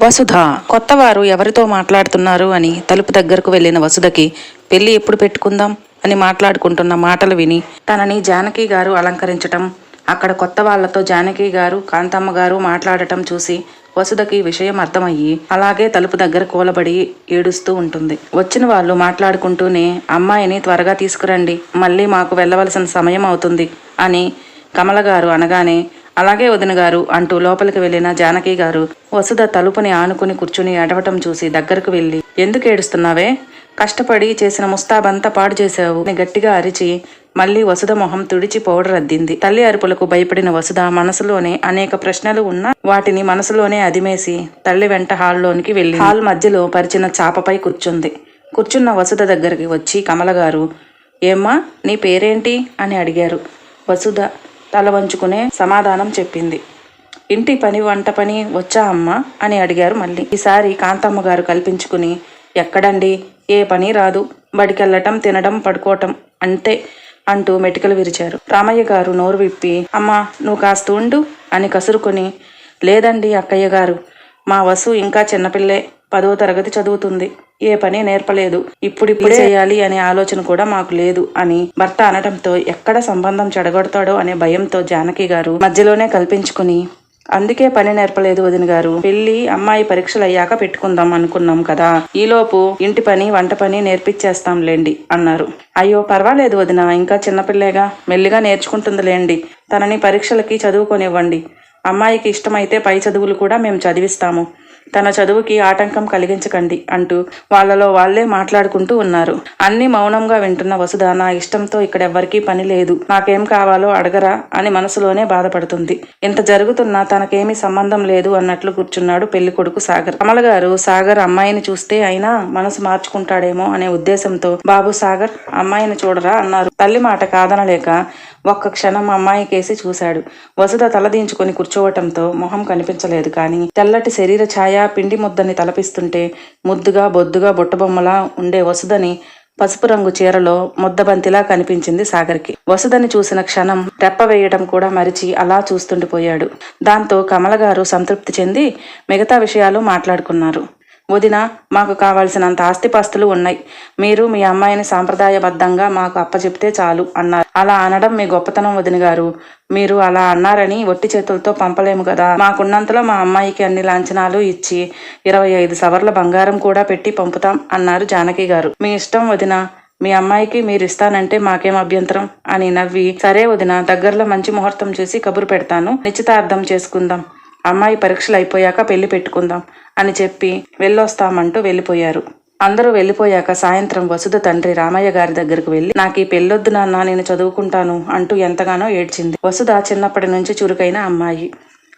వసుధ కొత్తవారు ఎవరితో మాట్లాడుతున్నారు అని తలుపు దగ్గరకు వెళ్ళిన వసుధకి పెళ్ళి ఎప్పుడు పెట్టుకుందాం? అని మాట్లాడుకుంటున్న మాటలు విని తనని జానకి గారు అలంకరించటం అక్కడ కొత్త వాళ్ళతో జానకి గారు కాంతమ్మ గారు మాట్లాడటం చూసి వసుధకి విషయం అర్థమయ్యి అలాగే తలుపు దగ్గర కూలబడి ఏడుస్తూ ఉంటుంది. వచ్చిన వాళ్ళు మాట్లాడుకుంటూనే అమ్మాయిని త్వరగా తీసుకురండి మళ్ళీ మాకు వెళ్ళవలసిన సమయం అవుతుంది అని కమల గారు అనగానే అలాగే వదిన గారు అంటూ లోపలికి వెళ్ళిన జానకి గారు వసుధ తలుపుని ఆనుకుని కూర్చుని అడవటం చూసి దగ్గరకు వెళ్ళి ఎందుకు ఏడుస్తున్నావే? కష్టపడి చేసిన ముస్తాబంతా పాడు చేశావు. గట్టిగా అరిచి మళ్ళీ వసుధ మొహం తుడిచి పౌడర్ అద్దింది. తల్లి అరుపులకు భయపడిన వసుధ మనసులోనే అనేక ప్రశ్నలు ఉన్నా వాటిని మనసులోనే అదిమేసి తల్లి వెంట హాల్లోనికి వెళ్ళి హాల్ మధ్యలో పరిచిన చాపపై కూర్చుంది. కూర్చున్న వసుధ దగ్గరికి వచ్చి కమల గారు ఏమ్మా నీ పేరేంటి? అని అడిగారు. వసుధ తల వంచుకునే సమాధానం చెప్పింది. ఇంటి పని వంట పని వచ్చా అమ్మా? అని అడిగారు మళ్ళీ. ఈసారి కాంతమ్మ గారు కల్పించుకుని ఎక్కడండి? ఏ పని రాదు. బడికెళ్ళటం తినడం పడుకోవటం అంతే అంటూ మెటికలు విరిచారు. రామయ్య గారు నోరు విప్పి అమ్మా నువ్వు కాస్త ఉండు అని కసురుకొని లేదండి అక్కయ్య గారు. మా వసు ఇంకా చిన్నపిల్లే. పదో తరగతి చదువుతుంది. ఏ పని నేర్పలేదు. ఇప్పుడిప్పుడే చేయాలి అనే ఆలోచన కూడా మాకు లేదు అని భర్త అనడంతో ఎక్కడ సంబంధం చెడగొడతాడో అనే భయంతో జానకి గారు మధ్యలోనే కల్పించుకుని అందుకే పని నేర్పలేదు వదిన గారు. పెళ్ళి అమ్మాయి పరీక్షలు అయ్యాక పెట్టుకుందాం అనుకున్నాం కదా. ఈలోపు ఇంటి పని వంట పని నేర్పించేస్తాంలేండి అన్నారు. అయ్యో పర్వాలేదు వదిన ఇంకా చిన్నపిల్లేగా మెల్లిగా నేర్చుకుంటుందిలేండి తనని పరీక్షలకి చదువుకొనివ్వండి. అమ్మాయికి ఇష్టమైతే పై చదువులు కూడా మేము చదివిస్తాము. తన చదువుకి ఆటంకం కలిగించకండి అంటూ వాళ్ళలో వాళ్ళే మాట్లాడుకుంటూ ఉన్నారు. అన్ని మౌనంగా వింటున్న వసుధ నా ఇష్టంతో ఇక్కడెవ్వరికీ పని లేదు. నాకేం కావాలో అడగరా అని మనసులోనే బాధపడుతుంది. ఇంత జరుగుతున్నా తనకేమీ సంబంధం లేదు అన్నట్లు కూర్చున్నాడు పెళ్ళి కొడుకు సాగర్. కమల గారు సాగర్ అమ్మాయిని చూస్తే అయినా మనసు మార్చుకుంటాడేమో అనే ఉద్దేశంతో బాబు సాగర్ అమ్మాయిని చూడరా అన్నారు. తల్లి మాట కాదనలేక ఒక్క క్షణం అమ్మాయి కేసి చూశాడు. వసుధ తలదించుకుని కూర్చోవటంతో మొహం కనిపించలేదు కానీ తెల్లటి శరీర ఛాయ పిండి ముద్దని తలపిస్తుంటే ముద్దుగా బొద్దుగా బుట్టబొమ్మలా ఉండే వసుదని పసుపు రంగు చీరలో ముద్దబంతిలా కనిపించింది సాగర్కి. వసుదని చూసిన క్షణం రెప్ప వేయటం కూడా మరిచి అలా చూస్తుండిపోయాడు. దాంతో కమల గారు సంతృప్తి చెంది మిగతా విషయాలు మాట్లాడుకున్నారు. వదిన మాకు కావలసినంత ఆస్తిపాస్తులు ఉన్నాయి. మీరు మీ అమ్మాయిని సాంప్రదాయబద్ధంగా మాకు అప్పచెప్తే చాలు అన్నారు. అలా అనడం మీ గొప్పతనం వదిన గారు. మీరు అలా అన్నారని ఒట్టి చేతులతో పంపలేము కదా. మాకున్నంతలో మా అమ్మాయికి అన్ని లాంఛనాలు ఇచ్చి ఇరవై ఐదు సవర్ల బంగారం కూడా పెట్టి పంపుతాం అన్నారు జానకి గారు. మీ ఇష్టం వదిన. మీ అమ్మాయికి మీరు ఇస్తానంటే మాకేం అభ్యంతరం? అని నవ్వి సరే వదిన దగ్గరలో మంచి ముహూర్తం చూసి కబురు పెడతాను. నిశ్చితార్థం చేసుకుందాం. అమ్మాయి పరీక్షలు అయిపోయాక పెళ్ళి పెట్టుకుందాం అని చెప్పి వెళ్ళొస్తామంటూ వెళ్ళిపోయారు. అందరూ వెళ్ళిపోయాక సాయంత్రం వసుధ తండ్రి రామయ్య గారి దగ్గరకు వెళ్ళి నాకు ఈ పెళ్ళొద్దు నాన్న నేను చదువుకుంటాను అంటూ ఎంతగానో ఏడ్చింది. వసుధ చిన్నప్పటి నుంచి చురుకైన అమ్మాయి.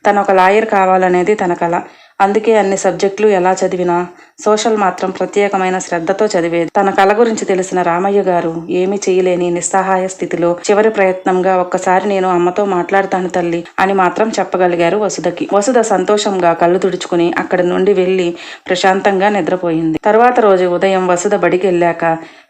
తను ఒక లాయర్ కావాలనేది తన కల. అందుకే అన్ని సబ్జెక్టులు ఎలా చదివినా సోషల్ మాత్రం ప్రత్యేకమైన శ్రద్ధతో చదివేది తన కళ గురించి తెలిసిన రామయ్య గారు ఏమీ చేయలేని నిస్సహాయ స్థితిలో చివరి ప్రయత్నంగా ఒక్కసారి నేను అమ్మతో మాట్లాడతాను తల్లి అని మాత్రం చెప్పగలిగారు వసుధకి. వసుధ సంతోషంగా కళ్ళు తుడుచుకుని అక్కడి నుండి వెళ్ళి ప్రశాంతంగా నిద్రపోయింది. తర్వాత రోజు ఉదయం వసుధ బడికి వెళ్ళాక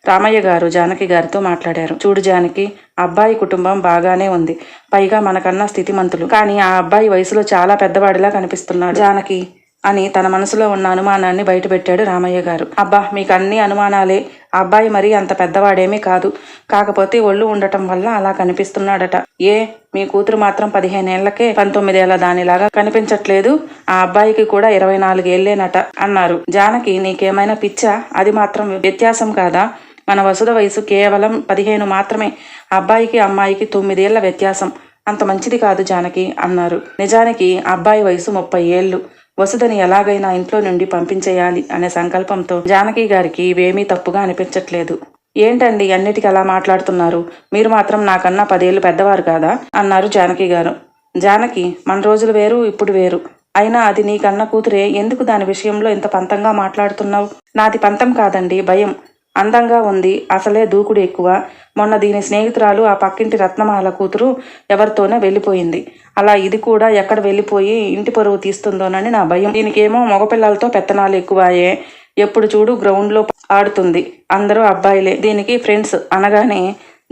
రామయ్య గారు జానకి గారితో మాట్లాడారు. చూడు జానకి అబ్బాయి కుటుంబం బాగానే ఉంది. పైగా మనకన్నా స్థితిమంతులు. కానీ ఆ అబ్బాయి వయసులో చాలా పెద్దవాడిలా కనిపిస్తున్నాడు. జానకి అని తన మనసులో ఉన్న అనుమానాన్ని బయటపెట్టాడు రామయ్య గారు. అబ్బా మీకు అన్ని అనుమానాలే అబ్బాయి మరీ అంత పెద్దవాడేమీ కాదు. కాకపోతే ఒళ్ళు ఉండటం వల్ల అలా కనిపిస్తున్నాడట. ఏ మీ కూతురు మాత్రం పదిహేనేళ్ళకే పంతొమ్మిదేళ్ళ దానిలాగా కనిపించట్లేదు. ఆ అబ్బాయికి కూడా ఇరవై నాలుగేళ్ళేనట అన్నారు. జానకి నీకేమైనా పిచ్చా? అది మాత్రం వ్యత్యాసం కాదా? మన వసుధ వయసు కేవలం పదిహేను మాత్రమే. అబ్బాయికి అమ్మాయికి తొమ్మిదేళ్ళ వ్యత్యాసం. అంత మంచిది కాదు జానకి అన్నారు. నిజానికి అబ్బాయి వయసు ముప్పై ఏళ్ళు. వసుధని ఎలాగైనా ఇంట్లో నుండి పంపించేయాలి అనే సంకల్పంతో జానకి గారికి ఇవేమీ తప్పుగా అనిపించట్లేదు. ఏంటండి అన్నిటికీ అలా మాట్లాడుతున్నారు? మీరు మాత్రం నాకన్నా పదేళ్ళు పెద్దవారు కాదా? అన్నారు జానకి గారు. జానకి మన రోజులు వేరు ఇప్పుడు వేరు. అయినా అది నీకన్న కూతురే ఎందుకు దాని విషయంలో ఇంత పంతంగా మాట్లాడుతున్నావు? నాది పంతం కాదండి భయం. అందంగా ఉంది. అసలే దూకుడు ఎక్కువ. మొన్న దీని స్నేహితురాలు ఆ పక్కింటి రత్నమాల కూతురు ఎవరితోనే వెళ్ళిపోయింది. అలా ఇది కూడా ఎక్కడ వెళ్ళిపోయి ఇంటి పరువు తీస్తుందోనని నా భయం. దీనికేమో మగపిల్లలతో పెత్తనాలు ఎక్కువాయే. ఎప్పుడు చూడు గ్రౌండ్లో ఆడుతుంది. అందరూ అబ్బాయిలే. దీనికి ఫ్రెండ్స్ అనగానే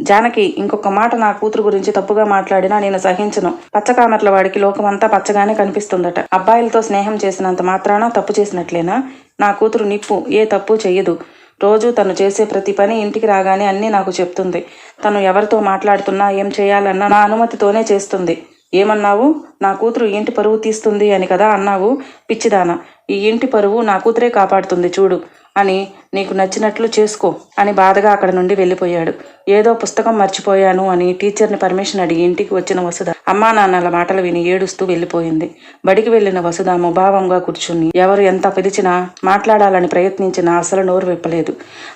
జానకి ఇంకొక మాట నా కూతురు గురించి తప్పుగా మాట్లాడినా నేను సహించను. పచ్చకామెర్ల వాడికి లోకమంతా పచ్చగానే కనిపిస్తుందట. అబ్బాయిలతో స్నేహం చేసినంత మాత్రాన తప్పు చేసినట్లేనా? నా కూతురు నిప్పు. ఏ తప్పు చెయ్యదు. రోజు తను చేసే ప్రతి పని ఇంటికి రాగానే అన్నీ నాకు చెప్తుంది. తను ఎవరితో మాట్లాడుతున్నా ఏం చేయాలన్నా నా అనుమతితోనే చేస్తుంది. ఏమన్నావు? నా కూతురు ఇంటి పరువు తీస్తుంది అని కదా అన్నావు? పిచ్చిదాన. ఈ ఇంటి పరువు నా కూతురే కాపాడుతుంది చూడు. అని నీకు నచ్చినట్లు చేసుకో అని బాధగా అక్కడ నుండి వెళ్ళిపోయాడు. ఏదో పుస్తకం మర్చిపోయాను అని టీచర్ని పర్మిషన్ అడిగి ఇంటికి వచ్చిన వసుధ అమ్మా నాన్నల మాటలు విని ఏడుస్తూ వెళ్ళిపోయింది. బడికి వెళ్ళిన వసుధ ముభావంగా కూర్చుని ఎవరు ఎంత పిలిచినా మాట్లాడాలని ప్రయత్నించినా అసలు నోరు విప్పలేదు.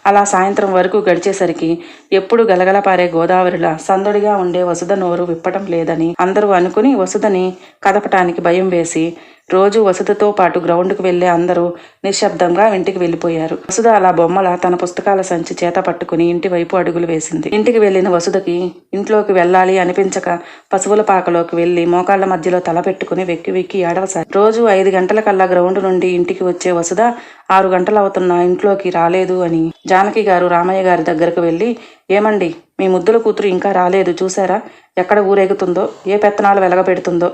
అలా సాయంత్రం వరకు గడిచేసరికి ఎప్పుడు గలగలపారే గోదావరిలా సందడిగా ఉండే వసుధ నోరు విప్పటం లేదని అందరూ అనుకుని వసుధని కదపటానికి భయం వేసి రోజు వసుధతో పాటు గ్రౌండ్కు వెళ్ళే అందరూ నిశ్శబ్దంగా ఇంటికి వెళ్ళిపోయారు. వసుధ అలా బొమ్మల తన పుస్తకాల సంచి చేత పట్టుకుని ఇంటి వైపు అడుగులు వేసింది. ఇంటికి వెళ్ళిన వసుధకి ఇంట్లోకి వెళ్ళాలి అనిపించక పశువుల పాకలోకి వెళ్ళి మోకాళ్ళ మధ్యలో తల పెట్టుకుని వెక్కి వెక్కి ఏడవసారి. రోజు ఐదు గంటలకల్లా గ్రౌండ్ నుండి ఇంటికి వచ్చే వసుధ ఆరు గంటలు అవుతున్నా ఇంట్లోకి రాలేదు అని జానకి గారు రామయ్య గారి దగ్గరకు వెళ్ళి ఏమండి మీ ముద్దుల కూతురు ఇంకా రాలేదు చూసారా ఎక్కడ ఊరేగుతుందో? ఏ పెత్తనాలు వెలగబెడుతుందో?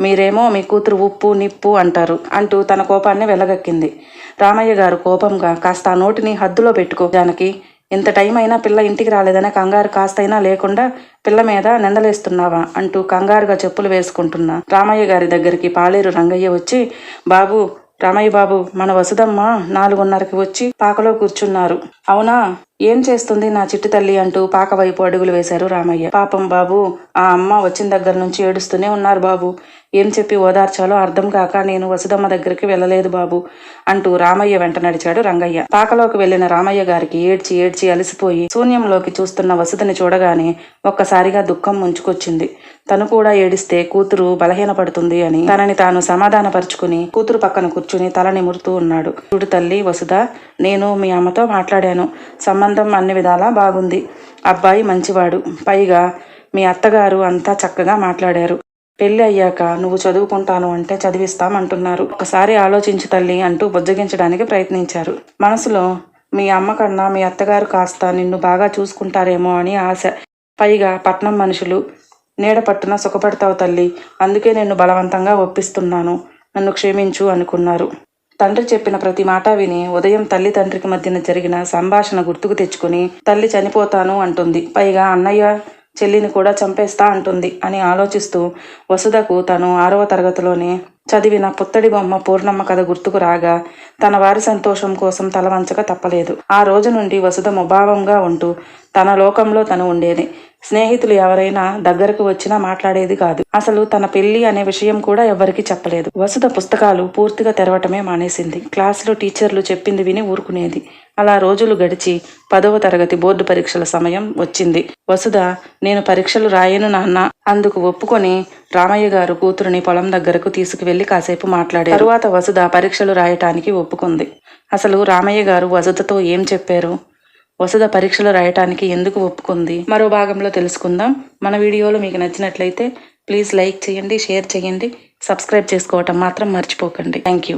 మీరేమో మీ కూతురు ఉప్పు నిప్పు అంటారు అంటూ తన కోపాన్ని వెలగక్కింది. రామయ్య గారు కోపంగా కాస్త ఆ నోటిని హద్దులో పెట్టుకో జానకి ఇంత టైం అయినా పిల్ల ఇంటికి రాలేదనే కంగారు కాస్తైనా లేకుండా పిల్ల మీద నిందలేస్తున్నావా? అంటూ కంగారుగా చెప్పులు వేసుకుంటున్నా రామయ్య గారి దగ్గరికి పాలేరు రంగయ్య వచ్చి బాబు రామయ్య బాబు మన వసుదమ్మ నాలుగున్నరకి వచ్చి పాకలో కూర్చున్నారు. అవునా? ఏం చేస్తుంది నా చిట్టి తల్లి? అంటూ పాక వైపు అడుగులు వేశారు రామయ్య. పాపం బాబు ఆ అమ్మ వచ్చిన దగ్గర నుంచి ఏడుస్తూనే ఉన్నారు బాబు. ఏం చెప్పి ఓదార్చాలో అర్థం కాక నేను వసుదమ్మ దగ్గరికి వెళ్ళలేదు బాబు అంటూ రామయ్య వెంట నడిచాడు రంగయ్య. పాకలోకి వెళ్ళిన రామయ్య గారికి ఏడ్చి ఏడ్చి అలసిపోయి శూన్యంలోకి చూస్తున్న వసుదని చూడగానే ఒక్కసారిగా దుఃఖం ముంచుకొచ్చింది. తను కూడా ఏడిస్తే కూతురు బలహీనపడుతుంది అని తనని తాను సమాధానపరుచుకుని కూతురు పక్కన కూర్చుని తల నిమురుతూ ఉన్నాడు. చూడు తల్లి వసుధ నేను మీ అమ్మతో మాట్లాడాను. సంబంధం అన్ని విధాలా బాగుంది. అబ్బాయి మంచివాడు. పైగా మీ అత్తగారు అంతా చక్కగా మాట్లాడారు. పెళ్ళి అయ్యాక నువ్వు చదువుకుంటాను అంటే చదివిస్తామంటున్నారు. ఒకసారి ఆలోచించు తల్లి అంటూ బుజ్జగించడానికి ప్రయత్నించారు. మనసులో మీ అమ్మ కన్నా మీ అత్తగారు కాస్త నిన్ను బాగా చూసుకుంటారేమో అని ఆశ. పైగా పట్నం మనుషులు నీడ పట్టున సుఖపడతావు తల్లి. అందుకే నేను బలవంతంగా ఒప్పిస్తున్నాను. నన్ను క్షమించు అనుకున్నారు. తండ్రి చెప్పిన ప్రతి మాట విని ఉదయం తల్లి తండ్రికి మధ్యన జరిగిన సంభాషణ గుర్తుకు తెచ్చుకుని తల్లి చనిపోతాను అంటుంది. పైగా అన్నయ్య చెల్లిని కూడా చంపేస్తా అంటుంది అని ఆలోచిస్తూ వసుధకు తను ఆరవ తరగతిలోనే చదివిన పుత్తడి బొమ్మ పూర్ణమ్మ కథ గుర్తుకు రాగా తన వారి సంతోషం కోసం తల వంచక తప్పలేదు. ఆ రోజు నుండి వసుధ ముభావంగా ఉంటూ తన లోకంలో తను ఉండేది. స్నేహితులు ఎవరైనా దగ్గరకు వచ్చినా మాట్లాడేది కాదు. అసలు తన పెళ్ళి అనే విషయం కూడా ఎవరికి చెప్పలేదు. వసుధ పుస్తకాలు పూర్తిగా తెరవటమే మానేసింది. క్లాసులో టీచర్లు చెప్పింది విని ఊరుకునేది. అలా రోజులు గడిచి పదవ తరగతి బోర్డు పరీక్షల సమయం వచ్చింది. వసుధ నేను పరీక్షలు రాయను నాన్న. అందుకు ఒప్పుకొని రామయ్య గారు కూతురుని పొలం దగ్గరకు తీసుకువెళ్ళి కాసేపు మాట్లాడారు. తరువాత వసుధ పరీక్షలు రాయటానికి ఒప్పుకుంది. అసలు రామయ్య గారు వసుధతో ఏం చెప్పారు? వసద పరీక్షలు రాయటానికి ఎందుకు ఒప్పుకుంది? మరో భాగంలో తెలుసుకుందాం. మన వీడియోలు మీకు నచ్చినట్లయితే ప్లీజ్ లైక్ చేయండి షేర్ చేయండి సబ్స్క్రైబ్ చేసుకోవటం మాత్రం మర్చిపోకండి. Thank you.